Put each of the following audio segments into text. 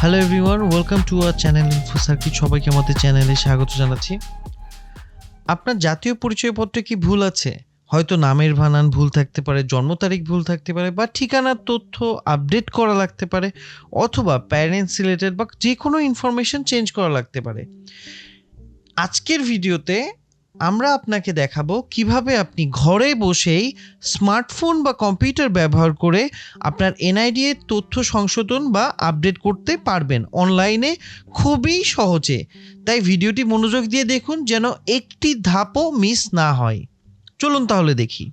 Hello everyone welcome to our channel info circuit সবাইকে আমাদের চ্যানেলে স্বাগত জানাচ্ছি। আপনার জাতীয় পরিচয়পত্রে কি ভুল আছে? হয়তো নামের ভানান ভুল থাকতে পারে, জন্ম তারিখ ভুল থাকতে পারে, বা ঠিকানার তথ্য আপডেট করা লাগতে পারে, অথবা প্যারেন্টস রিলেটেড বা যে কোনো ইনফরমেশন চেঞ্জ করা লাগতে পারে। আজকের ভিডিওতে আমরা আপনাকে দেখাবো কীভাবে আপনি ঘরে বসেই স্মার্টফোন বা কম্পিউটার ব্যবহার করে আপনার এনআইডি এর তথ্য সংশোধন বা আপডেট করতে পারবেন অনলাইনে খুবই সহজে। তাই ভিডিওটি মনোযোগ দিয়ে দেখুন যেন একটি ধাপও মিস না হয়। চলুন তাহলে দেখি।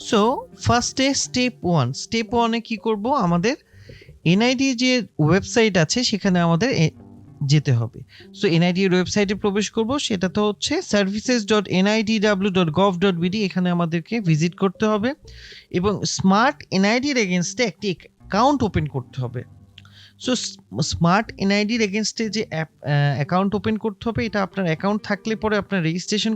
সো ফার্স্টে স্টেপ ওয়ান স্টেপ ওয়ানে কি করব? আমাদের এনআইডি যে ওয়েবসাইট আছে, সেখানে আমাদের যেতে হবে। সো এনআইডি এর ওয়েবসাইটে প্রবেশ করব, সেটা তো হচ্ছে services dot NIDW dot gov dot BD এখানে আমাদেরকে ভিজিট করতে হবে। এবং স্মার্ট এনআইডির এগেনস্টে একটি অ্যাকাউন্ট ওপেন করতে হবে। সো স্মার্ট এনআইডির এগেনস্টে যে অ্যাপ অ্যাকাউন্ট ওপেন করতে হবে, এটা আপনার অ্যাকাউন্ট থাকলে পরে আপনার রেজিস্ট্রেশন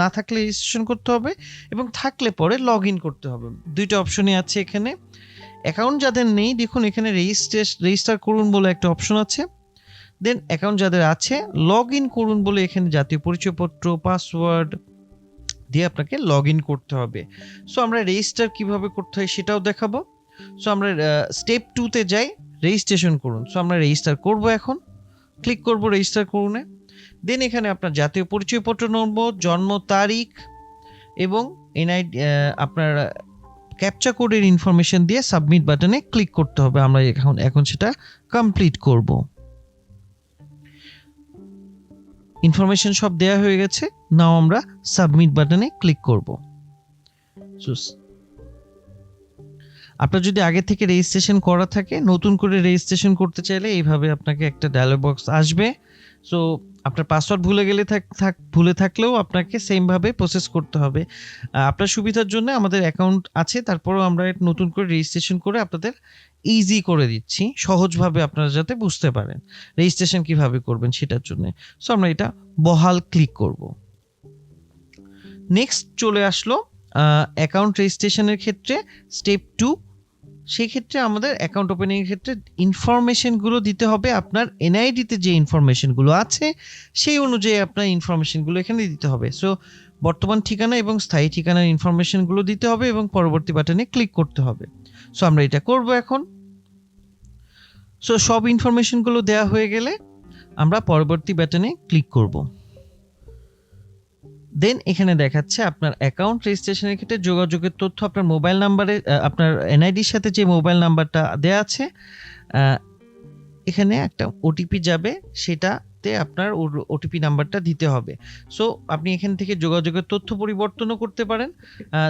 না থাকলে রেজিস্ট্রেশন করতে হবে এবং থাকলে পরে লগ ইন করতে হবে। দুইটা অপশনই আছে এখানে। অ্যাকাউন্ট যাদের নেই, দেখুন এখানে রেজিস্ট্রেশন রেজিস্টার করুন বলে একটা অপশন আছে। দেন অ্যাকাউন্ট যাদের আছে লগ ইন করুন বলে এখানে জাতীয় পরিচয়পত্র পাসওয়ার্ড দিয়ে আপনাকে লগ ইন করতে হবে। সো আমরা রেজিস্টার কীভাবে করতে হয় সেটাও দেখাবো। সো আমরা স্টেপ টুতে যাই রেজিস্ট্রেশন করুন। সো আমরা রেজিস্টার করব এখন। ক্লিক করব রেজিস্টার করুনে। দেন এখানে আপনার জাতীয় পরিচয়পত্র নম্বর, জন্ম তারিখ এবং এনআই আপনার ক্যাপচা কোডের ইনফরমেশন দিয়ে সাবমিট বাটনে ক্লিক করতে হবে। আমরা এখন এখন সেটা কমপ্লিট করব। ইনফরমেশন সব দেয়া হয়ে গেছে। নাও আমরা সাবমিট বাটনে ক্লিক করব। আপনার যদি আগে থেকে রেজিস্ট্রেশন করা থাকে, নতুন করে রেজিস্ট্রেশন করতে চাইলে এইভাবে আপনাকে একটা ডায়লগ বক্স আসবে। সো আপনার পাসওয়ার্ড ভুলে গেলে থাক ভুলে থাকলেও আপনাকে সেমভাবে প্রসেস করতে হবে। আপনার সুবিধার জন্য আমাদের অ্যাকাউন্ট আছে, তারপরেও আমরা নতুন করে রেজিস্ট্রেশন করে আপনাদের ইজি করে দিচ্ছি, সহজভাবে আপনারা যাতে বুঝতে পারেন রেজিস্ট্রেশন কীভাবে করবেন সেটার জন্য। সো আমরা এটা বহাল ক্লিক করব। নেক্সট চলে আসলো অ্যাকাউন্ট রেজিস্ট্রেশনের ক্ষেত্রে স্টেপ টু সেই ক্ষেত্রে আমাদের অ্যাকাউন্ট ওপেনিংয়ের ক্ষেত্রে ইনফরমেশনগুলো দিতে হবে। আপনার এনআইডিতে যে ইনফরমেশনগুলো আছে, সেই অনুযায়ী আপনার ইনফরমেশনগুলো এখানে দিতে হবে। সো বর্তমান ঠিকানা এবং স্থায়ী ঠিকানার ইনফরমেশনগুলো দিতে হবে এবং পরবর্তী বাটনে ক্লিক করতে হবে। সো আমরা এটা করব এখন। সো সব ইনফরমেশনগুলো দেওয়া হয়ে গেলে আমরা পরবর্তী বাটনে ক্লিক করব। দেন এখানে দেখাচ্ছে আপনার অ্যাকাউন্ট রেজিস্ট্রেশনের ক্ষেত্রে যোগাযোগের তথ্য, আপনার মোবাইল নাম্বারে আপনার এনআইডির সাথে যে মোবাইল নাম্বারটা দেওয়া আছে এখানে একটা ওটিপি যাবে সেটাতে আপনার ওটিপি নাম্বারটা দিতে হবে। সো আপনি এখান থেকে যোগাযোগের তথ্য পরিবর্তনও করতে পারেন।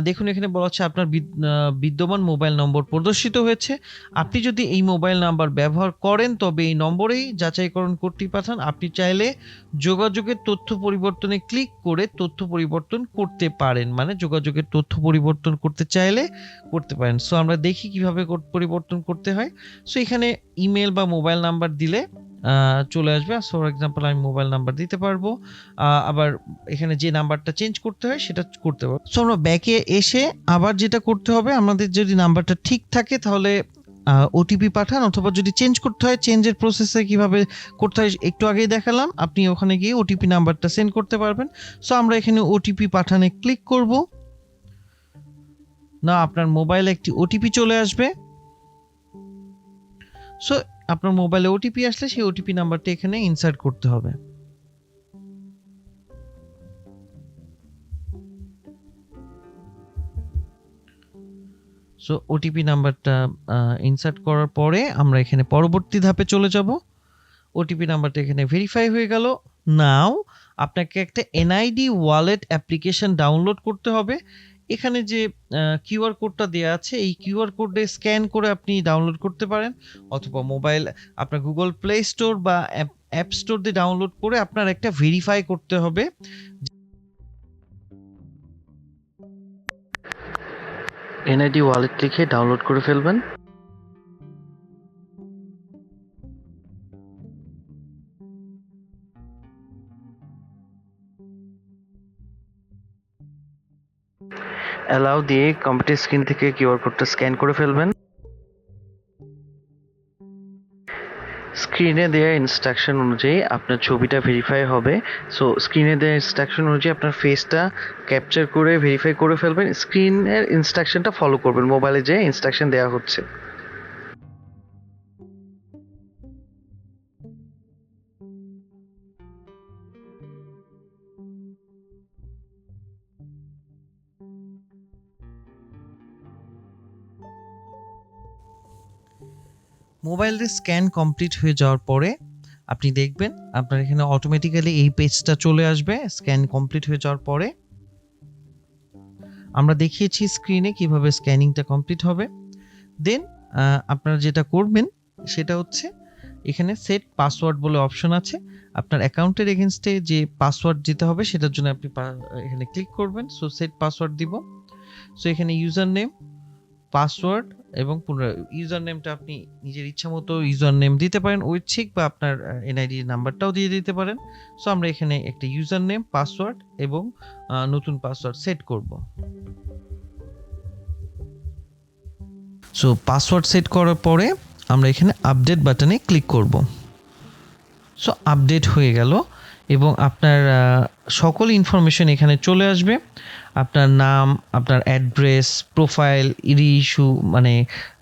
দেখুন, এখানে বলা হচ্ছে আপনার বিদ- বিদ্যমান মোবাইল নম্বর প্রদর্শিত হয়েছে। আপনি যদি এই মোবাইল নাম্বার ব্যবহার করেন, তবে এই নম্বরেই যাচাইকরণ করতে পাঠান। আপনি চাইলে যোগাযোগের তথ্য পরিবর্তনে ক্লিক করে তথ্য পরিবর্তন করতে পারেন। মানে যোগাযোগের তথ্য পরিবর্তন করতে চাইলে করতে পারেন। সো আমরা দেখি কীভাবে পরিবর্তন করতে হয়। সো এখানে ইমেল বা মোবাইল নাম্বার দিলে চলে আসবে। ফর এক্সাম্পল আমি মোবাইল নাম্বার দিতে পারব। আবার এখানে যে নাম্বারটা চেঞ্জ করতে হয়, সেটা করতে পারব। সো আমরা ব্যাকে এসে আবার যেটা করতে হবে, আমাদের যদি নাম্বারটা ঠিক থাকে, তাহলে ওটিপি পাঠান। অথবা যদি চেঞ্জ করতে হয় চেঞ্জের প্রসেসে কীভাবে করতে হয়, একটু আগেই দেখালাম। আপনি ওখানে গিয়ে ওটিপি নাম্বারটা সেন্ড করতে পারবেন। সো আমরা এখানে ওটিপি পাঠানে ক্লিক করব। না, আপনার মোবাইলে একটি ওটিপি চলে আসবে। সো আপনার মোবাইলে ওটিপি আসলে সেই ওটিপি নাম্বারটা এখানে ইনসার্ট করতে হবে। সো ওটিপি নাম্বারটা ইনসার্ট করার পরে আমরা এখানে পরবর্তী ধাপে চলে যাব। ওটিপি নাম্বারটা এখানে ভেরিফাই হয়ে গেল। নাও আপনাকে একটা এনআইডি ওয়ালেট অ্যাপ্লিকেশন ডাউনলোড করতে হবে। এখানে যে কিউআর কোডটা দেওয়া আছে, এই কিউআর কোডে স্ক্যান করে আপনি ডাউনলোড করতে পারেন। অথবা মোবাইল, আপনার গুগল প্লে স্টোর বা অ্যাপ স্টোর দিয়ে ডাউনলোড করে আপনার একটা ভেরিফাই করতে হবে। এনআইডি ওয়ালেট লিখে ডাউনলোড করে ফেলবেন। অ্যালাউ দিয়ে কম্পিউটার স্ক্রিন থেকে কিউআর কোডটা স্ক্যান করে ফেলবেন। স্ক্রিনে দেওয়া ইনস্ট্রাকশন অনুযায়ী আপনার ছবিটা ভেরিফাই হবে। সো স্ক্রিনে দেওয়া ইনস্ট্রাকশন অনুযায়ী আপনার ফেসটা ক্যাপচার করে ভেরিফাই করে ফেলবেন। স্ক্রিনের ইনস্ট্রাকশনটা ফলো করবেন। মোবাইলে যে ইনস্ট্রাকশন দেওয়া হচ্ছে। মোবাইলের স্ক্যান কমপ্লিট হয়ে যাওয়ার পরে আপনি দেখবেন আপনার এখানে অটোমেটিক্যালি এই পেজটা চলে আসবে স্ক্যান কমপ্লিট হয়ে যাওয়ার পরে। আমরা দেখিয়েছি স্ক্রিনে কীভাবে স্ক্যানিংটা কমপ্লিট হবে। দেন আপনারা যেটা করবেন সেটা হচ্ছে এখানে সেট পাসওয়ার্ড বলে অপশন আছে। আপনার অ্যাকাউন্টের এগেনস্টে যে পাসওয়ার্ড দিতে হবে সেটার জন্য আপনি এখানে ক্লিক করবেন। সো সেট পাসওয়ার্ড দিব। সো এখানে ইউজার নেম পাসওয়ার্ড এবং পুনরায় ইউজার নেমটা আপনি নিজের ইচ্ছা মতো ইউজার নেম দিতে পারেন, ঐচ্ছিক বা আপনার এনআইডি নাম্বারটাও দিয়ে দিতে পারেন। সো আমরা এখানে একটা ইউজার নেম পাসওয়ার্ড এবং নতুন পাসওয়ার্ড সেট করব। সো পাসওয়ার্ড সেট করার পরে আমরা এখানে আপডেট বাটনে ক্লিক করব। সো আপডেট হয়ে গেল। এবং আপনার সকল ইনফরমেশন এখানে চলে আসবে। আপনার নাম, আপনার অ্যাড্রেস প্রোফাইল ইস্যু মানে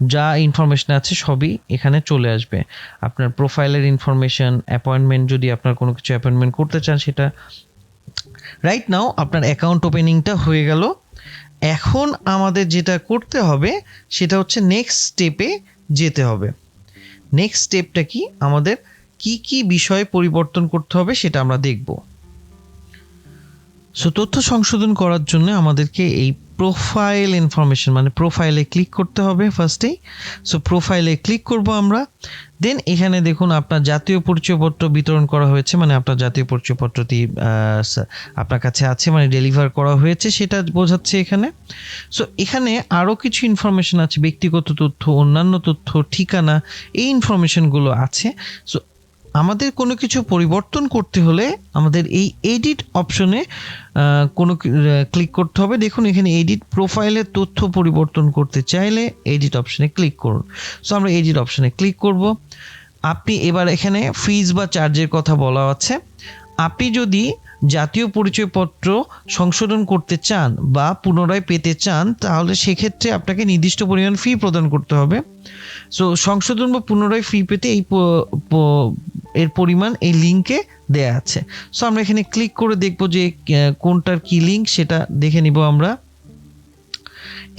যা ইনফরমেশন আছে সবই এখানে চলে আসবে। আপনার প্রোফাইলের ইনফরমেশন অ্যাপয়েন্টমেন্ট যদি আপনার কোনো কিছু অ্যাপয়েন্টমেন্ট করতে চান সেটা। রাইট নাও আপনার অ্যাকাউন্ট ওপেনিংটা হয়ে গেল। এখন আমাদের যেটা করতে হবে, সেটা হচ্ছে নেক্সট স্টেপে যেতে হবে। নেক্সট স্টেপটা কি? আমাদের কি কি বিষয়ে পরিবর্তন করতে হবে সেটা আমরা দেখব। সো তথ্য সংশোধন করার জন্য আমাদেরকে এই প্রোফাইল ইনফরমেশন মানে প্রোফাইলে ক্লিক করতে হবে ফার্স্টেই সো প্রোফাইলে ক্লিক করব আমরা। দেন এখানে দেখুন আপনার জাতীয় পরিচয়পত্র বিতরণ করা হয়েছে মানে আপনার জাতীয় পরিচয়পত্রটি আপনার কাছে আছে মানে ডেলিভার করা হয়েছে, সেটা বোঝাচ্ছে এখানে। সো এখানে আরও কিছু ইনফরমেশন আছে, ব্যক্তিগত তথ্য, অন্যান্য তথ্য, ঠিকানা, এই ইনফরমেশনগুলো আছে। সো আমাদের কোনো কিছু পরিবর্তন করতে হলে আমাদের এই এডিট অপশনে কোনো ক্লিক করতে হবে। দেখুন, এখানে এডিট প্রোফাইলের তথ্য পরিবর্তন করতে চাইলে এডিট অপশনে ক্লিক করুন। সো আমরা এডিট অপশনে ক্লিক করব। আপনি এবার এখানে ফিজ বা চার্জের কথা বলা আছে। আপনি যদি জাতীয় পরিচয়পত্র সংশোধন করতে চান বা পুনরায় পেতে চান, তাহলে সেক্ষেত্রে আপনাকে নির্দিষ্ট পরিমাণ ফি প্রদান করতে হবে। সো সংশোধন বা পুনরায় ফি পেতে এই এর পরিমাণ এই লিঙ্কে দেয়া আছে। সো আমরা এখানে ক্লিক করে দেখব যে কোনটার কি লিঙ্ক সেটা দেখে নিব আমরা।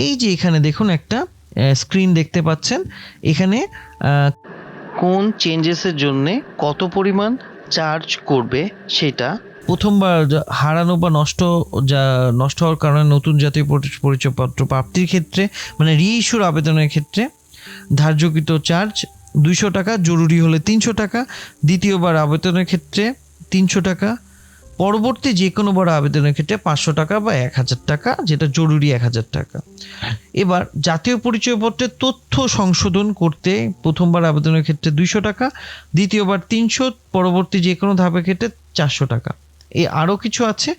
এই যে এখানে দেখুন একটা স্ক্রিন দেখতে পাচ্ছেন। এখানে কোন চেঞ্জেসের জন্য কত পরিমাণ চার্জ করবে সেটা প্রথমবার হারানো বা নষ্ট, যা নষ্ট হওয়ার কারণে নতুন জাতীয় পরিচয়পত্র প্রাপ্তির ক্ষেত্রে মানে রিইস্যুর আবেদনের ক্ষেত্রে ধার্যকৃত চার্জ দুইশো টাকা, জরুরি হলে তিনশো টাকা। দ্বিতীয়বার আবেদনের ক্ষেত্রে তিনশো টাকা। পরবর্তী যে কোনোবার আবেদনের ক্ষেত্রে পাঁচশো টাকা বা এক হাজার টাকা, যেটা জরুরি এক হাজার টাকা। এবার জাতীয় পরিচয়পত্রের তথ্য সংশোধন করতে প্রথমবার আবেদনের ক্ষেত্রে দুইশো টাকা, দ্বিতীয়বার তিনশো, পরবর্তী যে কোনো ধাপের ক্ষেত্রে চারশো টাকা। এই আরও কিছু আছে।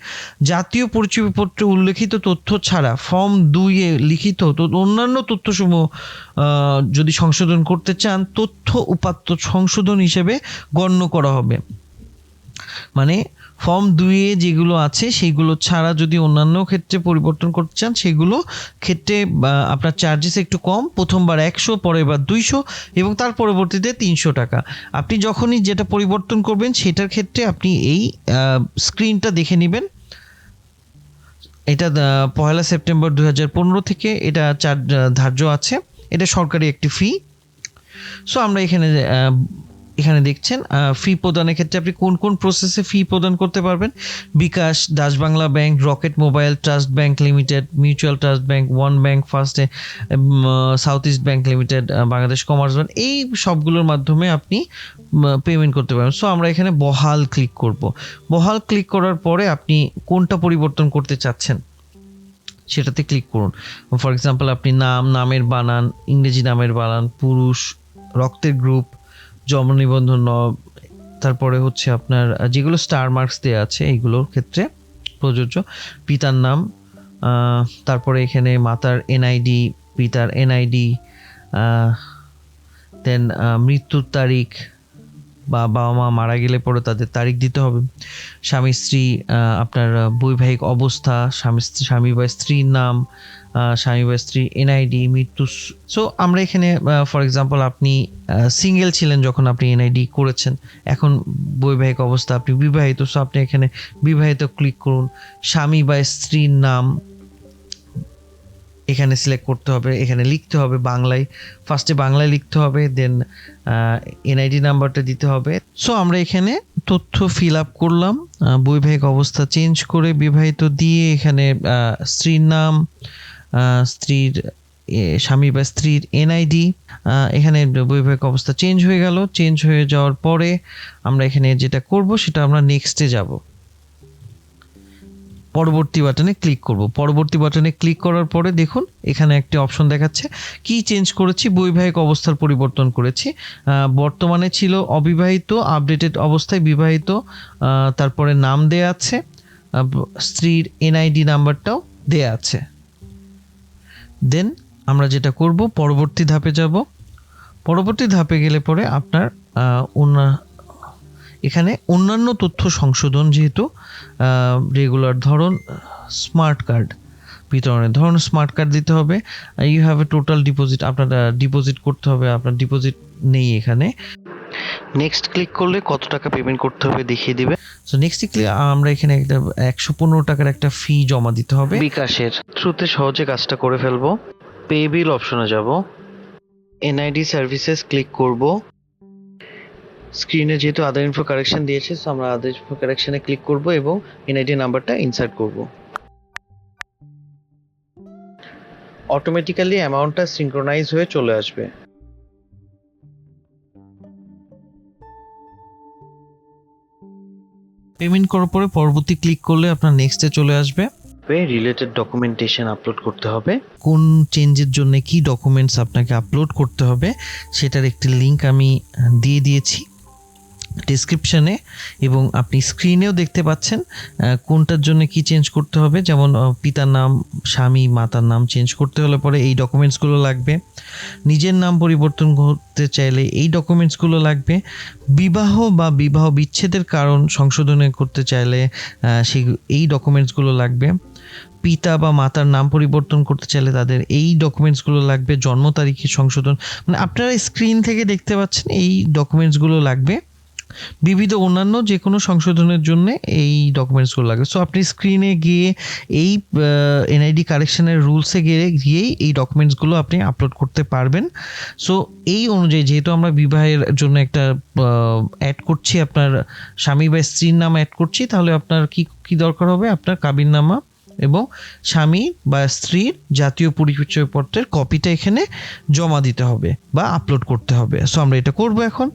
জাতীয় পরিচয়পত্রে উল্লেখিত তথ্য ছাড়া ফর্ম দুইয়ে লিখিত অন্যান্য তথ্যসমূহ যদি সংশোধন করতে চান, তথ্য উপাত্ত সংশোধন হিসেবে গণ্য করা হবে। মানে ফর্ম দুইয়ে যেগুলো আছে সেইগুলো ছাড়া যদি অন্যান্য ক্ষেত্রে পরিবর্তন করতে চান, সেগুলো ক্ষেত্রে আপনার চার্জেস একটু কম। প্রথমবার একশো পরের বার দুইশো এবং তার পরবর্তীতে তিনশো টাকা। আপনি যখনই যেটা পরিবর্তন করবেন, সেটার ক্ষেত্রে আপনি এই স্ক্রিনটা দেখে নেবেন। এটা পহেলা সেপ্টেম্বর দু পনেরো থেকে এটা চার ধার্য আছে। এটা সরকারি একটি ফি সো আমরা এখানে এখানে দেখছেন ফি প্রদানের ক্ষেত্রে আপনি কোন কোন প্রসেসে ফি প্রদান করতে পারবেন? BKash, Dutch Bangla bank, rocket mobile, trust bank limited, mutual trust bank, one bank, first south east bank limited Bangladesh commerce bank, এই সবগুলোর মাধ্যমে আপনি পেমেন্ট করতে পারবেন। সো আমরা এখানে বহাল ক্লিক করব। বহাল ক্লিক করার পরে আপনি কোনটা পরিবর্তন করতে চাচ্ছেন, সেটাতে ক্লিক করুন। ফর এক্সাম্পল আপনি নাম, নামের বানান, ইংরেজি নামের বানান, পুরুষ, রক্তের গ্রুপ জন্ম নিবন্ধন তারপরে হচ্ছে আপনার যেগুলো স্টার মার্কস দেওয়া আছে, এইগুলোর ক্ষেত্রে প্রযোজ্য। পিতার নাম তারপরে এখানে মাতার এনআইডি পিতার এনআইডি দেন মৃত্যুর তারিখ বা বাবা মা মারা গেলে পরে তাদের তারিখ দিতে হবে। স্বামী, স্ত্রী আপনার বৈবাহিক অবস্থা, স্বামী স্ত্রী স্বামী বা স্ত্রীর নাম স্বামী বা স্ত্রী এনআইডি মৃত্যু সো আমরা এখানে ফর এক্সাম্পল আপনি সিঙ্গেল ছিলেন যখন আপনি এনআইডি করেছেন। এখন বৈবাহিক অবস্থা আপনি বিবাহিত সো আপনি এখানে বিবাহিত ক্লিক করুন। স্বামী বা স্ত্রীর নাম এখানে সিলেক্ট করতে হবে, এখানে লিখতে হবে বাংলায়। ফার্স্টে বাংলায় লিখতে হবে দেন এনআইডি নাম্বারটা দিতে হবে। সো আমরা এখানে তথ্য ফিল আপ করলাম। বৈবাহিক অবস্থা চেঞ্জ করে বিবাহিত দিয়ে এখানে স্ত্রীর নাম স্ত্রীর স্বামী বা স্ত্রীর এনআইডি এখানে বৈবাহিক অবস্থা চেঞ্জ হয়ে গেল। চেঞ্জ হয়ে যাওয়ার পরে আমরা এখানে যেটা করব, সেটা আমরা নেক্সটে যাব। পরবর্তী বাটনে ক্লিক করব। পরবর্তী বাটনে ক্লিক করার পরে দেখুন, এখানে একটি অপশন দেখাচ্ছে। কি চেঞ্জ করেছি? বৈবাহিক অবস্থার পরিবর্তন করেছি। বর্তমানে ছিল অবিবাহিত আপডেটেড অবস্থায় বিবাহিত তারপরে নাম দেয়া আছে স্ত্রীর এনআইডি নাম্বারটাও দেয়া আছে। দেন আমরা যেটা করব, পরবর্তী ধাপে যাব। পরবর্তী ধাপে গেলে পরে আপনার এখানে অন্যান্য তথ্য সংশোধন যেহেতু রেগুলার ধরন স্মার্ট কার্ড বিতরণের ধরুন স্মার্ট কার্ড দিতে হবে। You have a total deposit আপনার ডিপোজিট করতে হবে আপনার ডিপোজিট নেই এখানে। নেক্সট ক্লিক করলে কত টাকা পেমেন্ট করতে হবে দেখিয়ে দিবে। সো নেক্সট ক্লিক আমরা এখানে একটা একশো পনেরো টাকার একটা ফি জমা দিতে হবে। বিকাশের থ্রুতে সহজে কাজটা করে ফেলব। পে বিল অপশনে যাব। এনআইডি সার্ভিসেস ক্লিক করব। স্ক্রিনে যেহেতু আদার ইনফো কারেকশন দিয়েছে সো আমরা আদার ইনফো কারেকশনে ক্লিক করব এবং এনআইডি নাম্বারটা ইনসার্ট করব। অটোমেটিক্যালি অ্যামাউন্টটা সিঙ্ক্রোনাইজ হয়ে চলে আসবে। পেমেন্ট করার পরে পরবর্তী ক্লিক করলে আপনার নেক্সটে চলে আসবে। রিলেটেড ডকুমেন্টেশন আপলোড করতে হবে। কোন চেঞ্জের জন্য কি ডকুমেন্টস আপনাকে আপলোড করতে হবে সেটার একটি লিংক আমি দিয়ে দিয়েছি। ডিসক্রিপশনে এবং আপনি স্ক্রিনেও দেখতে পাচ্ছেন কোনটার জন্য কি চেঞ্জ করতে হবে। যেমন পিতার নাম, স্বামী, মাতার নাম চেঞ্জ করতে হলে পরে এই ডকুমেন্টসগুলো লাগবে। নিজের নাম পরিবর্তন করতে চাইলে এই ডকুমেন্টসগুলো লাগবে। বিবাহ বা বিবাহ বিচ্ছেদের কারণ সংশোধনে করতে চাইলে সেই, এই ডকুমেন্টসগুলো লাগবে। পিতা বা মাতার নাম পরিবর্তন করতে চাইলে তাদের এই ডকুমেন্টসগুলো লাগবে। জন্ম তারিখের সংশোধন। মানে আপনারা স্ক্রিন থেকে দেখতে পাচ্ছেন এই ডকুমেন্টসগুলো লাগবে। বিবিধ অন্যান্য যে কোনো সংশোধনের জন্য এই ডকুমেন্টসগুলো লাগে। সো আপনি স্ক্রিনে গিয়ে এই এনআইডি কারেকশনের রুলসে গিয়ে, গিয়েই এই ডকুমেন্টসগুলো আপনি আপলোড করতে পারবেন। সো এই অনুযায়ী যেহেতু আমরা বিবাহের জন্য একটা অ্যাড করছি, আপনার স্বামী বা স্ত্রীর নাম অ্যাড করছি, তাহলে আপনার কি কি দরকার হবে? আপনার কাবিননামা এবং স্বামী বা স্ত্রীর জাতীয় পরিচয়পত্রের কপিটা এখানে জমা দিতে হবে বা আপলোড করতে হবে। সো আমরা এটা করব এখন।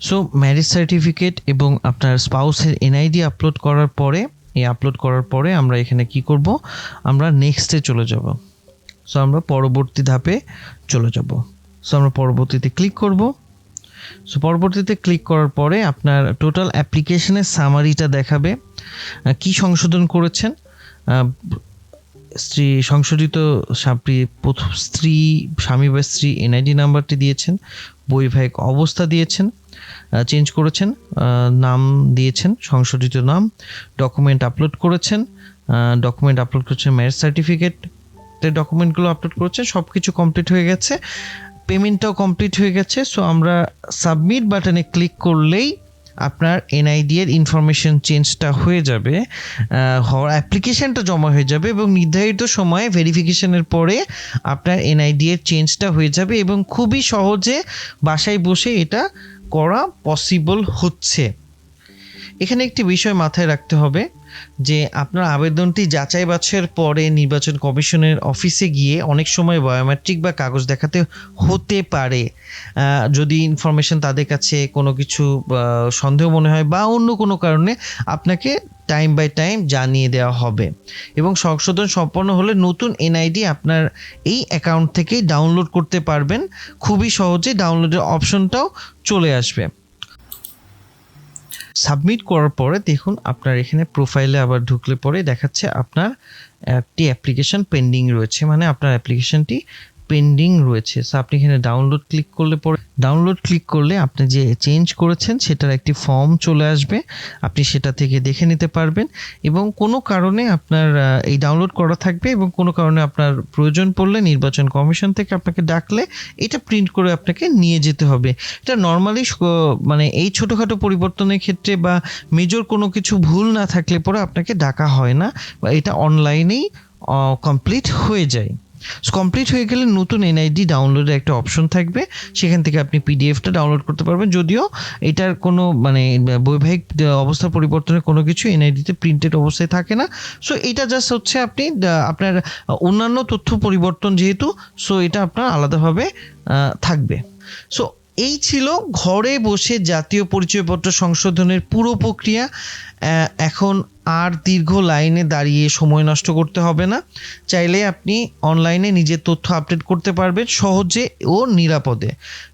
সো ম্যারেজ সার্টিফিকেট এবং আপনার স্পাউসের এনআইডি আপলোড করার পরে, এই আপলোড করার পরে আমরা এখানে কি করব? আমরা নেক্সটে চলে যাব। সো আমরা পরবর্তী ধাপে চলে যাব। সো আমরা পরবর্তীতে ক্লিক করব। সো পরবর্তীতে ক্লিক করার পরে আপনার টোটাল অ্যাপ্লিকেশনের সামারিটা দেখাবে। কি সংশোধন করেছেন? স্ত্রী, সংশোধিত প্রথম স্ত্রী, স্বামী বা স্ত্রী এনআইডি নাম্বারটি দিয়েছেন। বৈবাহিক অবস্থা দিয়েছেন চেঞ্জ করেছেন নাম দিয়েছেন, সংশোধিত নাম ডকুমেন্ট আপলোড করেছেন ডকুমেন্ট আপলোড করেছেন ম্যারেজ সার্টিফিকেটের ডকুমেন্টগুলো আপলোড করেছেন সব কিছু কমপ্লিট হয়ে গেছে পেমেন্টটাও কমপ্লিট হয়ে গেছে সো আমরা সাবমিট বাটনে ক্লিক করলেই আপনার এনআইডি এর ইনফরমেশন চেঞ্জটা হয়ে যাবে হওয়ার অ্যাপ্লিকেশনটা জমা হয়ে যাবে এবং নির্ধারিত সময়ে ভেরিফিকেশনের পরে আপনার এনআইডি এর চেঞ্জটা হয়ে যাবে এবং খুবই সহজে বাসায় বসে এটা করা পসিবল হচ্ছে। এখানে একটি বিষয় মাথায় রাখতে হবে। যে আপনার আবেদনটি যাচাই বাছাইয়ের পরে নির্বাচন কমিশনের অফিসে গিয়ে অনেক সময় বায়োমেট্রিক বা কাগজ দেখাতে হতে পারে। যদি ইনফরমেশন তাদের কাছে কোনো কিছু সন্দেহ মনে হয় বা অন্য কোনো কারণে আপনাকে টাইম বাই টাইম জানিয়ে দেওয়া হবে। এবং সংশোধন সম্পন্ন হলে নতুন এনআইডি আপনার এই অ্যাকাউন্ট থেকেই ডাউনলোড করতে পারবেন। খুবই সহজে ডাউনলোডের অপশনটাও চলে আসবে। সাবমিট করার পরে দেখুন আপনার এখানে প্রোফাইলে আবার ঢুকলে পরে দেখাচ্ছে আপনার একটি অ্যাপ্লিকেশন পেন্ডিং রয়েছে। মানে আপনার অ্যাপ্লিকেশনটি পেন্ডিং রয়েছে। সো আপনি এখানে ডাউনলোড ক্লিক করলে পরে ডাউনলোড ক্লিক করলে আপনি যে চেঞ্জ করেছেন, সেটার একটি ফর্ম চলে আসবে। আপনি সেটা থেকে দেখে নিতে পারবেন এবং কোনো কারণে আপনার এই ডাউনলোড করা থাকবে এবং কোনো কারণে আপনার প্রয়োজন পড়লে নির্বাচন কমিশন থেকে আপনাকে ডাকলে এটা প্রিন্ট করে আপনাকে নিয়ে যেতে হবে। এটা নর্মালি মানে এই ছোটোখাটো পরিবর্তনের ক্ষেত্রে বা মেজর কোনো কিছু ভুল না থাকলে পরে আপনাকে ডাকা হয় না বা এটা অনলাইনেই কমপ্লিট হয়ে যায়। কমপ্লিট হয়ে গেলে নতুন এনআইডি ডাউনলোডের একটা অপশন থাকবে। সেখান থেকে আপনি পিডিএফটা ডাউনলোড করতে পারবেন। যদিও এটার কোনো মানে বৈবাহিক অবস্থা পরিবর্তনের কোনো কিছু এনআইডিতে প্রিন্টেড অবস্থায় থাকে না। সো এটা জাস্ট হচ্ছে আপনি আপনার অন্যান্য তথ্য পরিবর্তন যেহেতু সো এটা আপনার আলাদাভাবে থাকবে। সো এই ছিল ঘরে বসে জাতীয় পরিচয়পত্র সংশোধনের পুরো প্রক্রিয়া। এখন আর দীর্ঘ লাইনে দাঁড়িয়ে সময় নষ্ট করতে হবে না। চাইলে আপনি অনলাইনে নিজের তথ্য আপডেট করতে পারবেন সহজে ও নিরাপদে।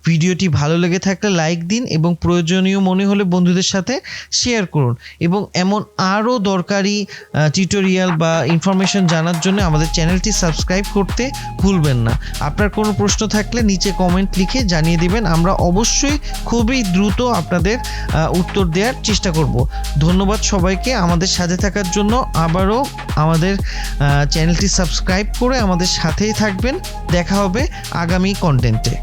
ভিডিওটি ভালো লেগে থাকলে লাইক দিন এবং প্রয়োজনীয় মনে হলে বন্ধুদের সাথে শেয়ার করুন। এবং এমন আরও দরকারি টিউটোরিয়াল বা ইনফরমেশন জানার জন্য আমাদের চ্যানেলটি সাবস্ক্রাইব করতে ভুলবেন না। আপনার কোনো প্রশ্ন থাকলে নিচে কমেন্ট লিখে জানিয়ে দেবেন। আমরা অবশ্যই খুবই দ্রুত আপনাদের উত্তর দেওয়ার চেষ্টা করব। ধন্যবাদ। সবাইকে আমাদের সাথে থাকার জন্য। আবারও আমাদের চ্যানেলটি সাবস্ক্রাইব করে আমাদের সাথেই থাকবেন। দেখা হবে আগামী কন্টেন্টে